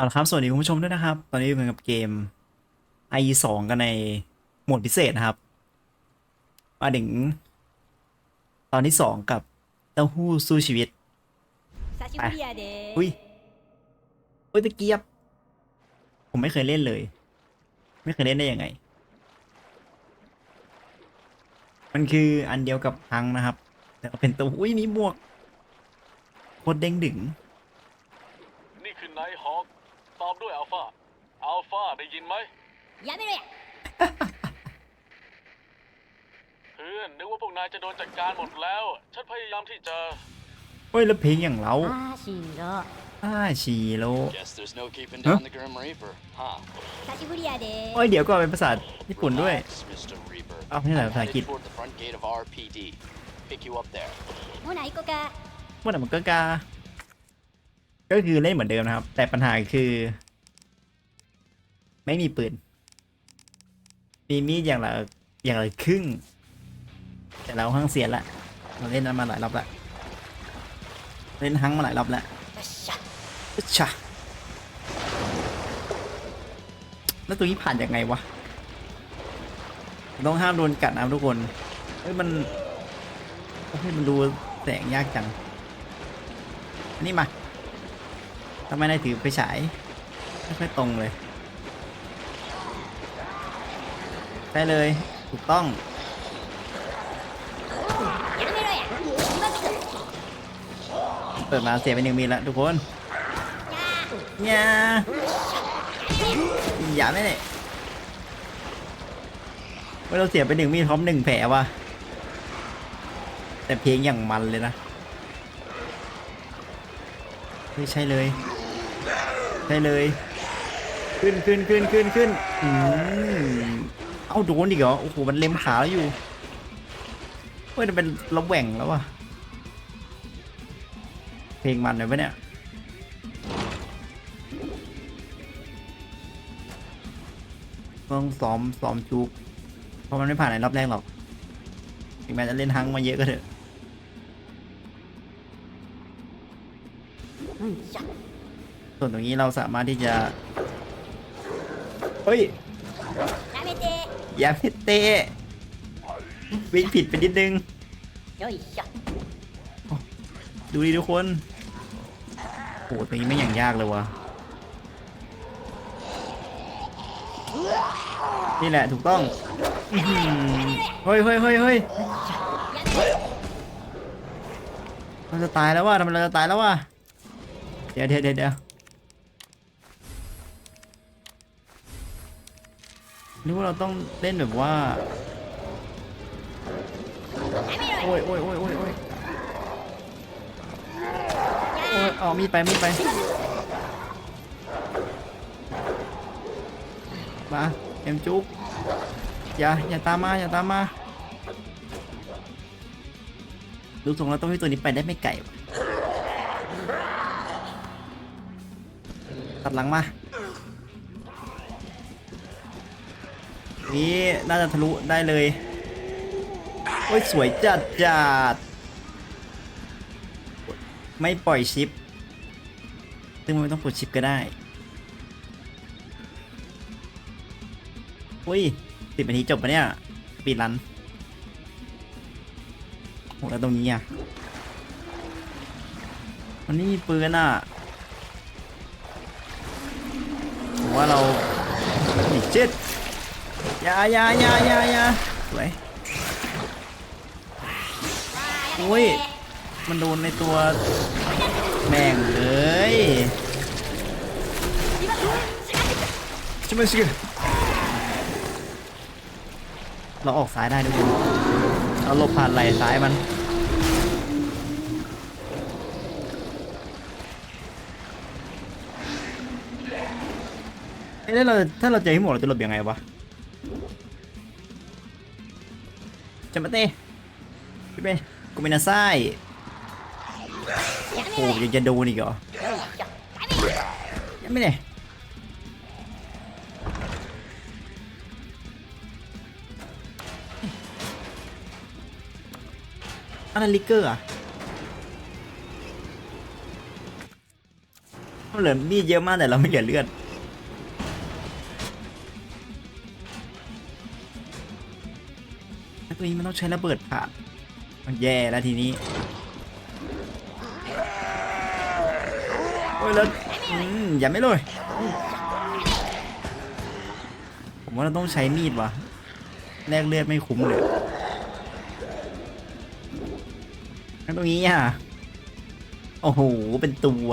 เอาละครับ สวัสดีคุณผู้ชมด้วยนะครับ ตอนนี้อยู่กันกับเกม i2 กันในโหมดพิเศษนะครับ มาถึง ตอนที่สองกับเต้าหู้สู้ชีวิตไปอุ้ยอุ้ยตะเกียบ ผมไม่เคยเล่นเลย ไม่เคยเล่นได้ยังไง มันคืออันเดียวกับพังนะครับ แต่เป็นตัวอุ้ยมีบวกโคตรเด้งดึง ด้วยอัลฟา อัลฟาได้ยินไหม やめろや เพื่อนนึกว่าพวกนายจะโดนจัดการหมดแล้ว ฉันพยายามที่จะ เฮ้ยแล้วเพลงอย่างเรา あーしんど อ้าชีโร่ Guess there's no keeping Huh? down the Grim Reaper, huh? 久しぶりやで โอ้ยเดี๋ยวก็เป็นภาษาญี่ปุ่นด้วย Relax, Mr. Reaper. อ้าวนี่แหละ I'm ภาษาอังกฤษ headed toward the front gate of RPD. Pick you up there. ほな行こうか เมื่อไหร่มันก็กา ก็คือเล่นเหมือนเดิมนะครับ แต่ปัญหาคือ ไม่มีปืน มีมีดอย่างละอย่างละครึ่ง แต่เราห้างเสียละเราเล่นนัมาหลายรอบละเล่นหังมาหลายรอบละชะแล้วตัวนี้ผ่านยังไงวะ ต้องห้ามโดนกัดนะทุกคน เอ้ยมันเฮ้ยมันดูแสงยากจังอันนี้มาทำไมนายถือไปฉายไม่ตรงเลย ได้เลย ถูกต้อง เปิดมาเสียไปหนึ่งมีแล้วทุกคนเนี่ยอย่าไม่เนี่ยว่าเราเสียไปหนึ่งมีพร้อมหนึ่งแผลว่ะ แต่เพลงอย่างมันเลยนะไม่ใช่เลย ใช่เลย ขึ้นขึ้นขึ้นขึ้นขึ้นอืม เอาโดนอีกเหรอ โอ้โห มันเล็มขาแล้วอยู่ เฮ้ยมันเป็นระแวงแล้ววะเพลงมันเลยปะเนี่ย ต้องซ้อมซ้อมจุก เพราะมันไม่ผ่านในรอบแรกหรอกถึงแม้จะเล่นฮังมาเยอะก็เถอะส่วนตรงนี้เราสามารถที่จะ เฮ้ย อย่าพิเต้วิ่งผิดไปนิดนึงดูดีทุกคนโหตรงนี้ไม่อย่างยากเลยวะนี่แหละถูกต้องเฮ้ยเฮ้ยเฮ้ยเฮ้ยเราจะตายแล้วว่าทำไมเราจะตายแล้วว่าเดี๋ยวเดี๋ยวเดี๋ยว นึกว่าเราต้องเล่นแบบว่าโอ้ยโอ้ยโอ้ยโอ้ยโอ้ยโอ้ยเอามีดไปมีดไปมาเอ็มจุกอย่าอย่าตามมาอย่าตามมาดูทรงแล้วต้องให้ตัวนี้ไปได้ไม่ไกลตัดหลังมา นี่น่าจะทะลุได้เลย โอ้ย สวยจัดจัด ไม่ปล่อยชิป ซึ่งมันไม่ต้องกดชิปก็ได้ อุ้ยสิบนาทีจบปะเนี่ย ปีรันโหแล้วตรงนี้อะ มันไม่มีปืนอะผมว่าเราหนีจิต อยาอยาอยาอยาอยาสวยอุ้ย มันโดนในตัวแม่งเลยชิมาชิเราออกซ้ายได้ทุกคนเราหลบผ่านไหลซ้ายมันเอ้ยแล้วเราถ้าเราเจอที่หมดเราจะหลบยังไงวะ จำปาเต้พี่เป็นกูไม่น่าไส้โอ้ยังจะดูนี่ก่อยังไม่เนี่ยอันนั้นลิเกอร์อะเเหลือมีดเยอะมากแต่เราไม่เหลือเลือด ตัวนี้มันต้องใช้ระเบิดผ่านมันแย่แล้วทีนี้โอ้ยแล้วอย่าไม่เลยผมว่าเราต้องใช้มีดวะแลกเลือดไม่คุ้มเลยแล้วตรงนี้อะ โอ้โห เป็นตัว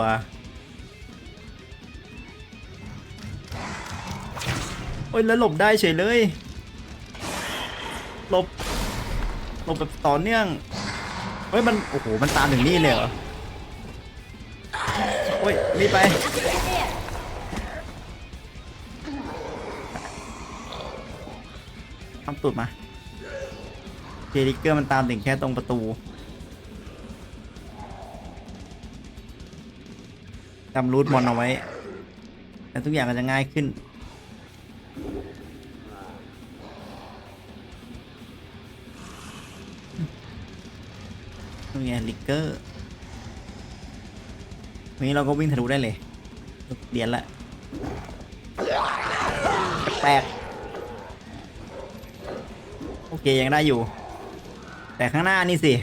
โอ้ยแล้วหลบได้เฉยเลย หลบ หลบแบบต่อเนื่อง เฮ้ยมัน โอ้โห มันตามถึงนี่เลยเหรอโอ้ยรีบไป ทำตุดมาเจริกเกอร์มันตามถึงแค่ตรงประตู จำรูทมอนเอาไว้แล้วทุกอย่างก็จะง่ายขึ้น ลิกเกอร์นี้เราก็วิ่งทะลุได้เลยเดียนละแปลกโอเคยังได้อยู่ แต่ข้างหน้านี่สิ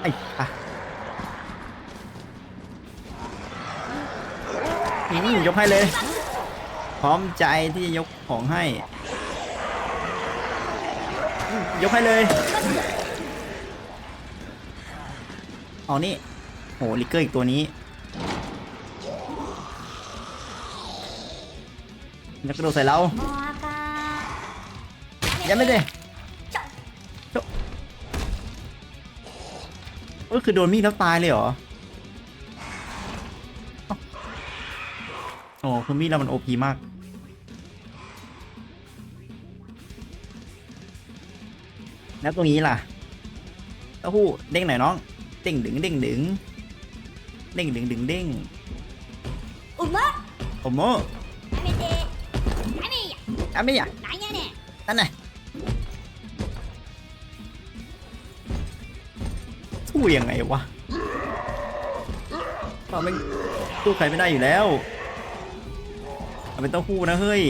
ไอ้ปะอืมยกให้เลย พร้อมใจที่จะยกของให้ ยกให้เลย เอานี่โหลิเกอร์อีกตัวนี้ แล้วกระโดดใส่เรายังไม่ได้ก็คือโดนมีดแล้วตายเลยเหรอ โอ้คือมีดเรามันโอพีมาก แล้วตรงนี้ล่ะเต้าหู้เด้งหน่อยน้อง เด้งดึงเด้งดึงเด้งดึงดึงเด้ง うまっ โอ้โม やめてやめんや อ่ะไม่อยาก なんやねん นั่นไงสู้ยังไงวะเราไม่สู้ใครไม่ได้อยู่แล้วเอาเป็นเต้าหู้นะเฮ้ย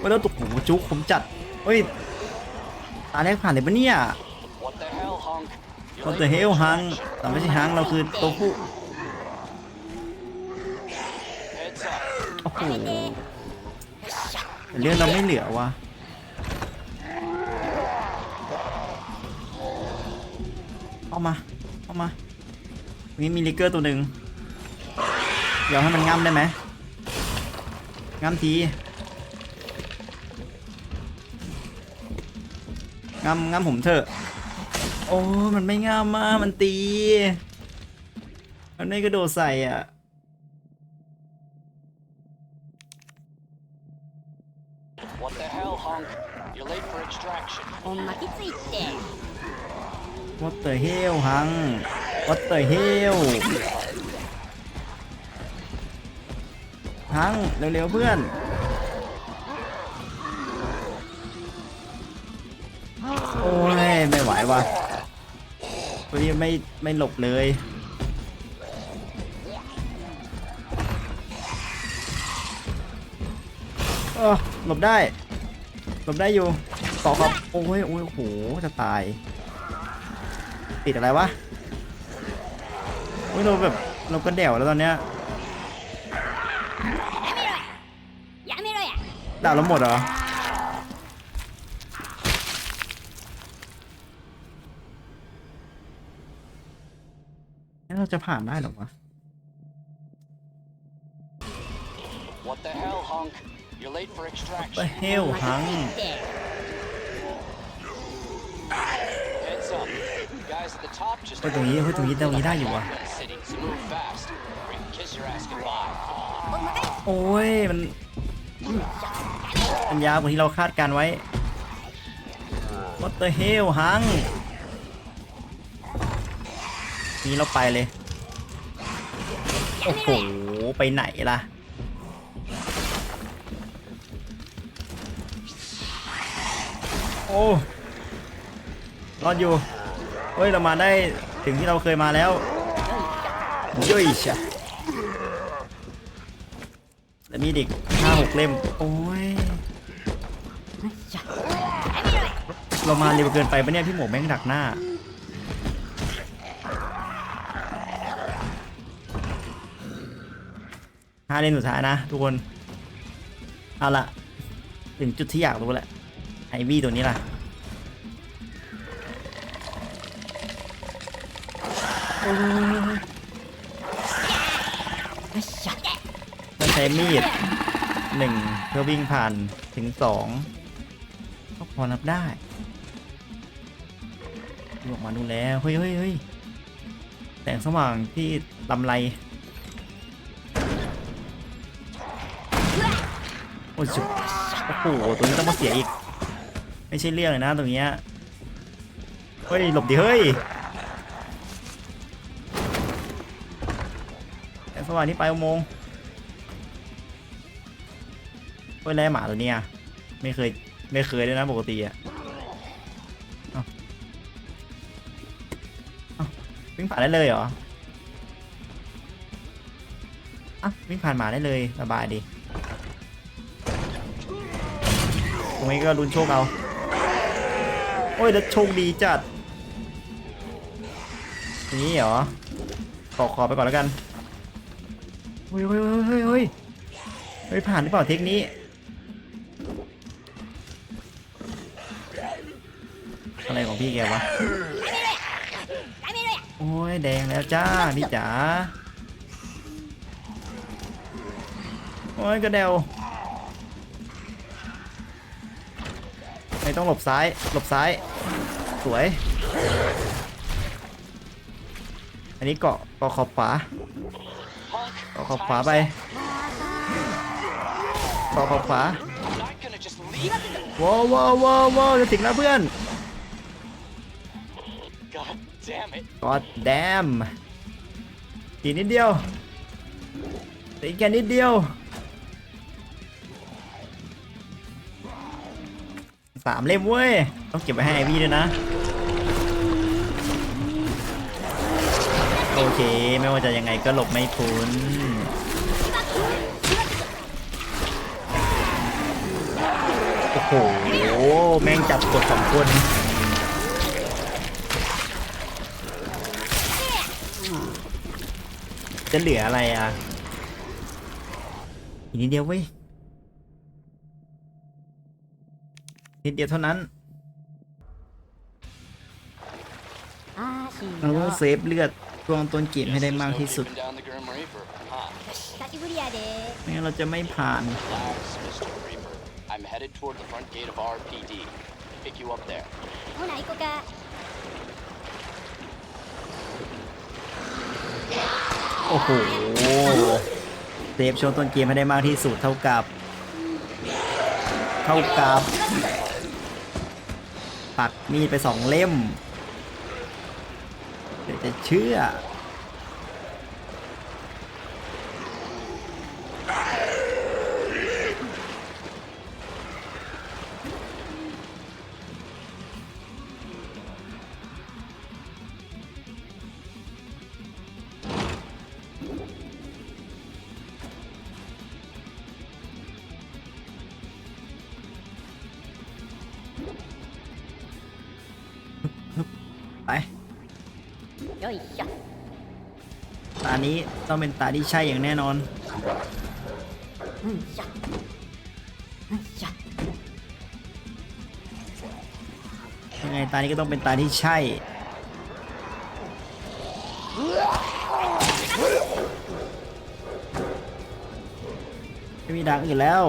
ว่าแล้วตุกหูจุกผมจัด เฮ้ย ตาแรกผ่านเลยปะเนี่ย You're เรา late เตอ for เฮลฮังแต่ไม่ใช่ฮังเราคือเต้าหู้โอ้โหเรื่องเราไม่เหลือวะเอามาเอามานี่มีลิเกอร์ตัวหนึ่งเดี๋ยวให้มันง่ำได้ไหมง่ำทีง่ำง่ำผมเถอะ โอ้ มันไม่ง่ำมามันตี มันไม่กระโดดใส่อ่ะ What the hell, hunk? You're late for extraction. ほんまきついって What the hell ฮัง What the hell ฮัง เร็วๆเพื่อน โอ้ย ไม่ไหวว่ะ เฮ้ยไม่ไม่หลบเลย เออหลบได้ หลบได้อยู่ต่อครับ โอ้ยโอ้ยโห จะตาย ติดอะไรวะ โอ้ยเราแบบเราก็เดี่ยวแล้วตอนเนี้ยด่าเราหมดเหรอ จะผ่านได้เหรอวะ What the hell, hunk? You're late for ไป extraction. เฮลฮังって Heads up. Guys at the top just เฮ้ยตรงนี้เฮ้ยตรงนี้ตรงนี้ได้อยู่วะ city, so move fast. Or you can kiss your ass goodbye. โอ้ยมันมันยาวกว่าที่เราคาดการไว้ What the hell ฮังนี่เราไปเลย โอ้โห ไปไหนล่ะ โอ้รอดอยู่ เฮ้ย เรามาได้ถึงถึงที่เราเคยมาแล้วย่อยชะแล้วมีเด็กห้าหกเล่ม โอ้ย เรามาเร็วเกินไปปะเนี่ยพี่หมวกแม่งดักหน้า ห้าเล่นสุดท้ายนะทุกคน เอาละถึงจุดที่อยากรู้แหละไอวี่ตัวนี้ล่ะโอ้ยมันใช้มีดหนึ่งเพื่อวิ่งผ่านถึงสองก็พอนับได้ออกมาดูแล้ว เฮ้ยเฮ้ยเฮ้ยแสงสว่างที่ลำไร อ้ยโอ้โหตัวนี้ต้องมาเสียอีก ไม่ใช่เรื่องเลยนะตรงเนี้ยเฮ้ยหลบดิเฮ้ยแสงสว่างนี่ไปอุโมงค์เฮ้ยแล่หมาตัวเนี้ยไม่เคยไม่เคยด้วยนะปกติอะวิ่งผ่านได้เลยเหรออะวิ่งผ่านหมาได้เลยสบายดี ไหมก็ลุ้นโชคเอา โอ้ยแล้วโชคดีจัด นี่เหรอ ขอขอไปก่อนแล้วกัน เฮ้ยเฮ้ยเฮ้ยเฮ้ยเฮ้ยผ่านหรือเปล่าเทคนี้อะไรของพี่แกวะ โอ้ยแดงแล้วจ้าพี่จ๋า โอ้ยกระเดว ต้องหลบซ้าย หลบซ้าย สวย อันนี้เกาะเกาะขอบขวาเกาะขอบขวาไปเกาะขอบขวาว้าวว้าวว้าวว้าวจะถึงแล้วเพื่อน God damn it. กอดแดมอีกนิดเดียวอีกแค่นิดเดียว สามเล่มเว้ย ต้องเก็บไว้ให้ไอวี่ด้วยนะ โอเค ไม่ว่าจะยังไงก็หลบไม่พ้นโอ้โห แม่งจับกดสองคนจะเหลืออะไรอะ อีกนิดเดียวเว้ย นิดเดียวเท่านั้น あーしん เรา ど ต้องเซฟเลือดช่วงต้นเกมให้ได้ There's มาก no ที่สุด creeping down the Grim Reaper, huh? 久しぶりやで ไม่งั้นเราจะไม่ผ่าน Relax, Mr. Reaper. I'm headed toward the front gate of RPD. Pick you up there. ほな行こか โอ้โห เซฟช่วงต้นเกมให้ได้มากที่สุดเท่ากับ เท่ากับ ปักมีดไปสองเล่ม เดี๋ยวจะเชื่อ ไปตานี้ต้องเป็นตาที่ใช่อย่างแน่นอนยังไงตานี้ก็ต้องเป็นตาที่ใช่ไม่มีดังอีกแล้ว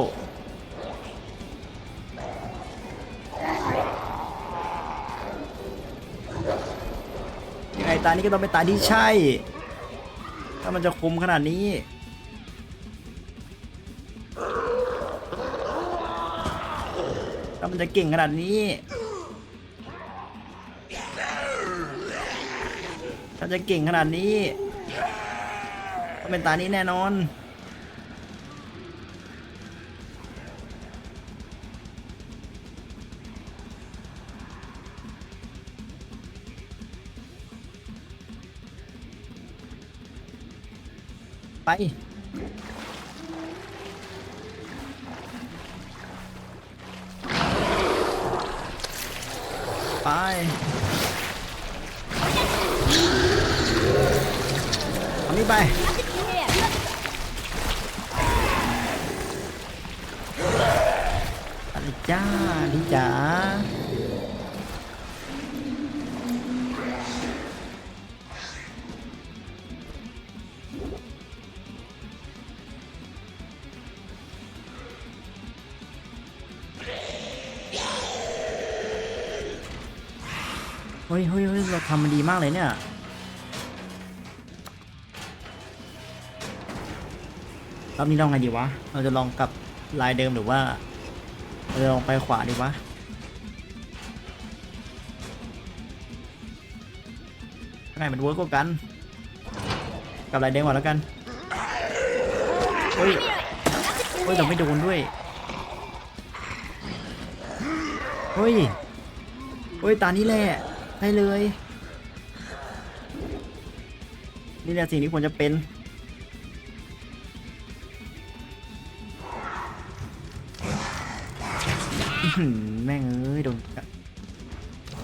ตานี้ก็ต้องเป็นตาที่ใช่ ถ้ามันจะคมขนาดนี้ ถ้ามันจะเก่งขนาดนี้ ถ้าจะเก่งขนาดนี้ต้องเป็นตานี้แน่นอน ไปไปเอานี่ไปอะไรจ้าดีจ๋า เฮ้ยเฮ้ยเฮ้ยเราทำมันดีมากเลยเนี่ย รอบนี้ลองไงดีวะ เราจะลองกับลายเดิมหรือว่า เราจะลองไปขวาดีวะไงมันเวิร์กกว่ากัน กับลายเดิมก่อนแล้วกัน เฮ้ย เฮ้ยเราไม่โดนด้วย เฮ้ย เฮ้ย ตานี้แหละ ได้เลย นี่แหละสิ่งที่ควรจะเป็น แม่งเอ้ย โดน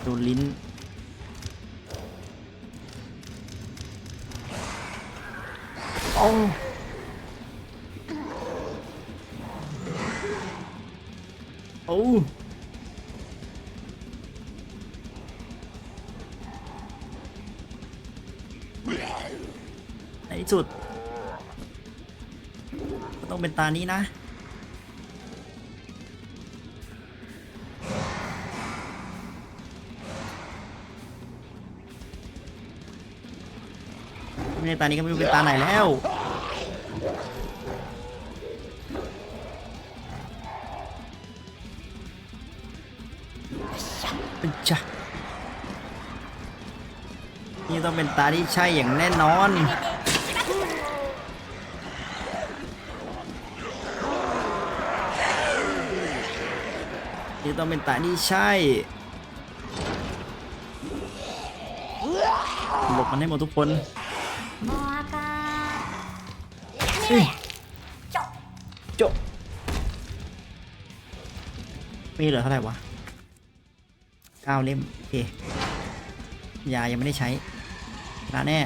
โดนลิ้นโอ้ ต้องเป็นตานี้นะ ไม่ใช่ตานี้ก็ไม่รู้เป็นตาไหนแล้วเป็นจ้ะนี่ต้องเป็นตาที่ใช่อย่างแน่นอน นี่ต้องเป็นตานี่ใช่หลบมันให้หมดทุกคนโจมีเหลือเท่าไหร่วะเก้าเล่มโอเคยายังไม่ได้ใช้ลาแน่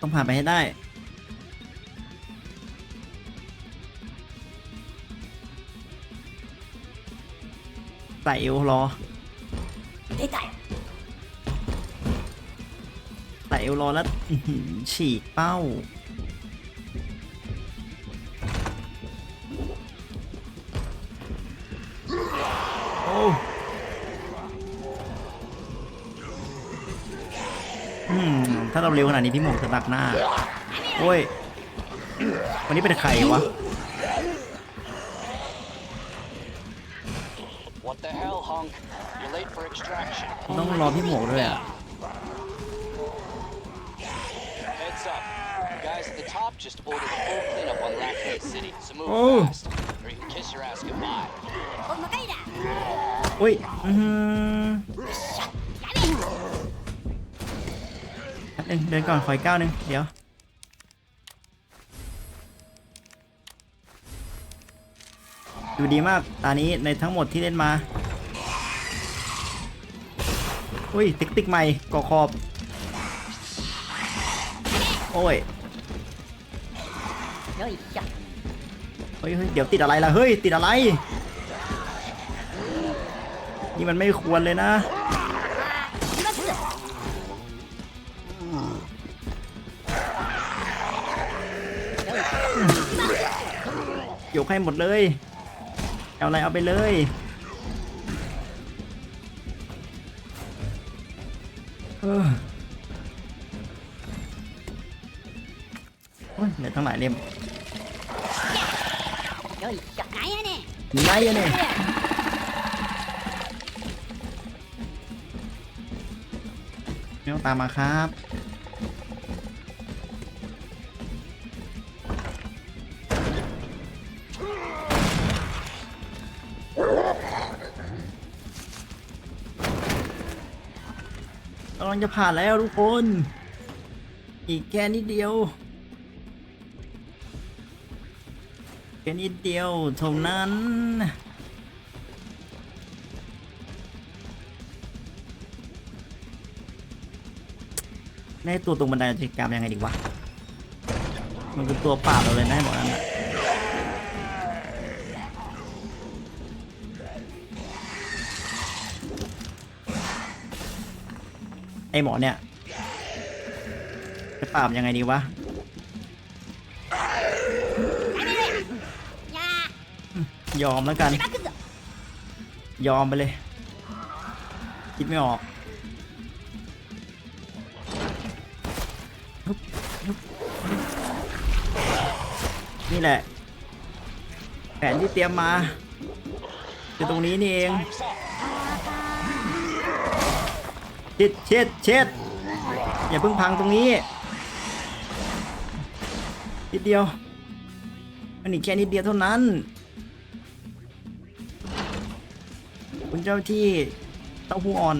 ต้องผ่านไปให้ได้ แต่เอวรอได้แต่ไต่เอวรอแล้วฉีกเป้า โอ้ถ้าเราเร็วขนาดนี้พี่หมงจะตักหน้า โอ้ย วันนี้เป็นใครวะ รอพี่หมวกด้วยอะ Heads up. Guys at the top just ordered a full cleanup on Lackey City, so move Oh. fast. Or you can kiss your ass goodbye. ผมมาไม่ได้อุ้ย อือหืออย่าเล่นแป๊บนึงเดินก่อนขอยก้าวหนึง เดี๋ยว ดูดีมาก ตานี้ในทั้งหมดที่เล่นมา อุ้ยติ๊กติ๊กใหม่ก่อขอบ โอ้ยเฮ้ยเฮ้ยเดี๋ยวติดอะไรล่ะ เฮ้ย ติดอะไร นี่มันไม่ควรเลยนะยกให้หมดเลย เอาอะไรเอาไปเลย เล่มนายเนี่ยเมลตามมาครับ กำลังจะผ่านแล้วทุกคน อีกแค่นิดเดียว ค่นิดเดียวเท่านั้นได้ตัวตรงบันไดจะกรรมยังไงดีวะ มันคือตัวป่าเราเลยนะหมอนั่นน่ะไอหมอเนี่ยจะปราบยังไงดีวะ ยอมแล้วกัน ยอมไปเลย คิดไม่ออกนี่แหละ แผนที่เตรียมมาคือตรงนี้นี่เองเช็ดเช็ดเช็ดอย่าเพิ่งพังตรงนี้นิดเดียวมันนี้แค่นิดเดียวเท่านั้น เจ้าที่เต้าหู้อ่อน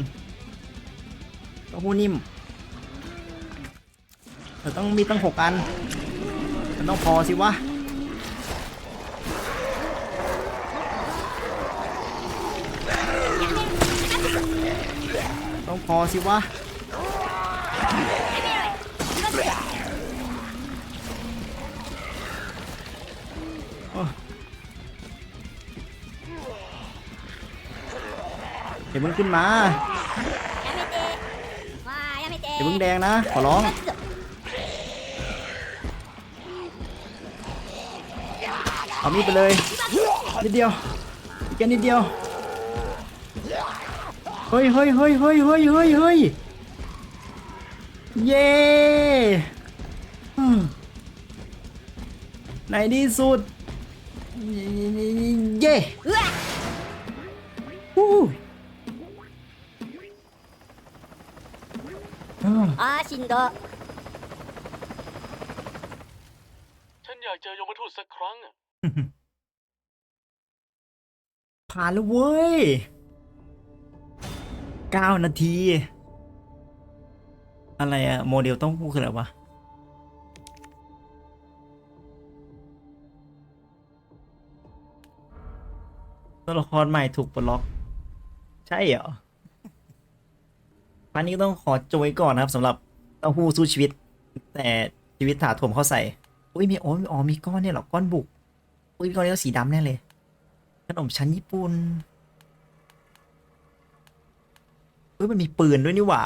เต้าหู้นิ่มเราต้องมีตั้งหกอัน มันต้องพอสิวะต้องพอสิวะ อย่ามึงขึ้นมาอย่ามึงแดงนะ ขอร้องเอามีดไปเลยนิดเดียวอีกแค่นิดเดียวเฮ้ยเฮ้ยเฮ้ยเฮ้ยเฮ้ยเฮ้ยเฮ้ยเย้ในที่สุด เย้ Woo! あーしんど ฉันอยากเจอยมทูตสักครั้งอะ ผ่านแล้วเว้ย 9 นาที อะไรอะโมเดลต้องพูดคืออะไรวะ ตัวละครใหม่ถูกปลดล็อก ใช่เหรอ พันนี้ต้องขอโจยก่อนนะครับสำหรับเต้าหู้สู้ชีวิต แต่ชีวิตถาโถมเข้าใส่อุ้ยมีอ๋ออ๋อมีก้อนเนี่ยหรอก้อนบุกอุ้ยก้อนนี้ก็สีดำแน่เลยขนมชั้นญี่ปุ่นเฮ้ยมันมีปืนด้วยนี่หว่า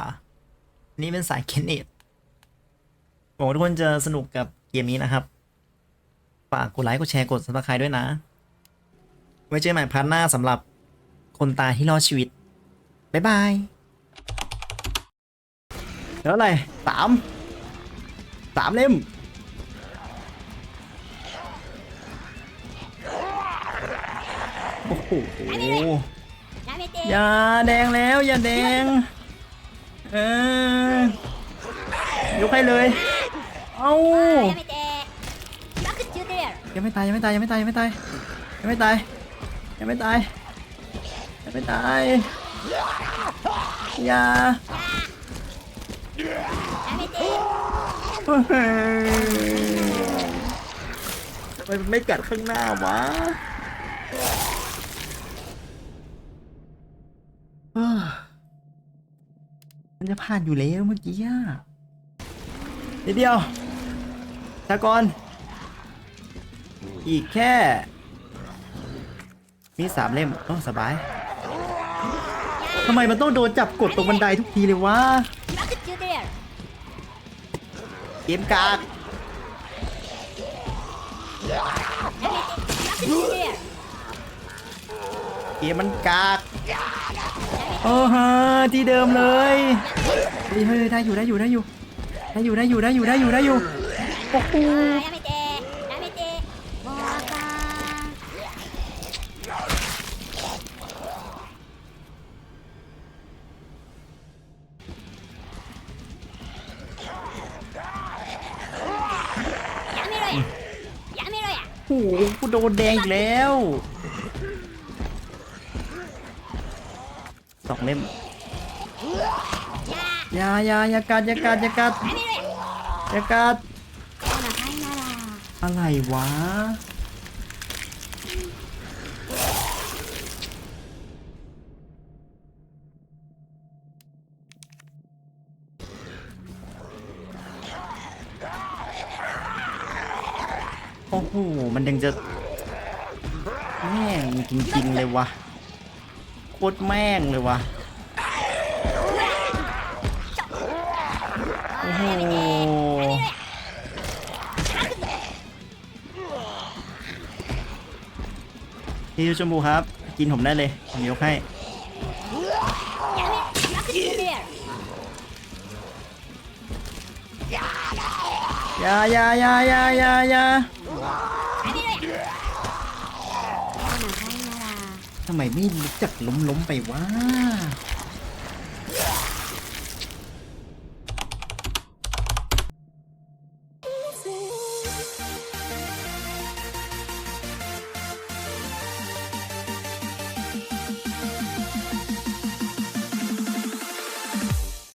นี่เป็นสายเคนเนตหวังว่าทุกคนจะสนุกกับเกมนี้นะครับ ฝากกดไลค์กดแชร์กดซับสไครต์ด้วยนะ ไว้เจอกันใหม่พาร์ทหน้าสำหรับคนตายที่รอดชีวิต บ๊ายบาย แล้วอะไรสามสามเล่มโอ้โหยาแดงแล้วยาแดงเออยกให้เลย เอายังไม่ตายยังไม่ตายยังไม่ตายยังไม่ตายยังไม่ตายยังไม่ตายยังไม่ตายยา ทำไมมันไม่กัดข้างหน้าวะมันจะผ่านอยู่แล้วเมื่อกี้อะนิดเดียวตะกอนอีกแค่ มีสามเล่มอ๋อสบายทำไมมันต้องโดนจับกดตรงบันไดทุกทีเลยวะ เกมกากเกมมันกากโอ้ฮะที่เดิมเลยเฮ้ยได้อยู่ได้อยู่ได้อยู่ได้อยู่ได้อยู่ได้อยู่ได้อยู่ได้อยู่โอ้โห กูโดนแดงอีกแล้วสองเล่มยายายากัดยากัดยากัดยากัดอะไรวะ มันยังจะแม่งจริงๆเลยวะโคตรแม่งเลยวะโอ้โหพี่ชมพูครับ กินผมได้เลยผมยกให้ยายายายายายา ทำไมไม่รู้จักล้มล้มไปวะ